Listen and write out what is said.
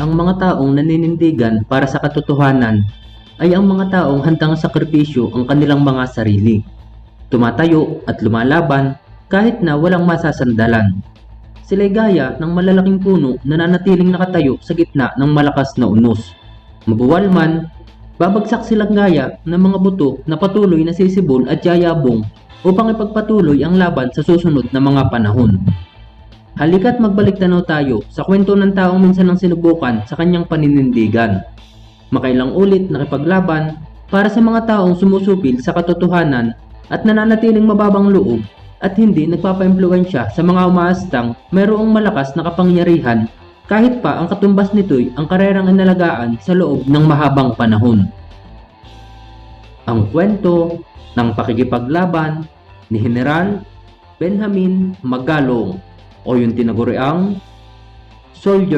Ang mga taong naninindigan para sa katotohanan ay ang mga taong handang sakripisyo ang kanilang mga sarili. Tumatayo at lumalaban kahit na walang masasandalan. Sila'y gaya ng malalaking puno na nanatiling nakatayo sa gitna ng malakas na unos. Mabuwal man, babagsak silang gaya ng mga buto na patuloy na sisibol at yayabong upang ipagpatuloy ang laban sa susunod na mga panahon. Halika't magbalik tanaw tayo sa kwento ng taong minsan lang sinubukan sa kanyang paninindigan. Makailang ulit nakipaglaban para sa mga taong sumusubil sa katotohanan at nananatiling mababang loob at hindi nagpapaimpluwensya sa mga umaastang mayroong malakas na kapangyarihan kahit pa ang katumbas nito'y ang karerang inalagaan sa loob ng mahabang panahon. Ang kwento ng pakikipaglaban ni General Benjamin Magalong o yung tinaguriang Soldier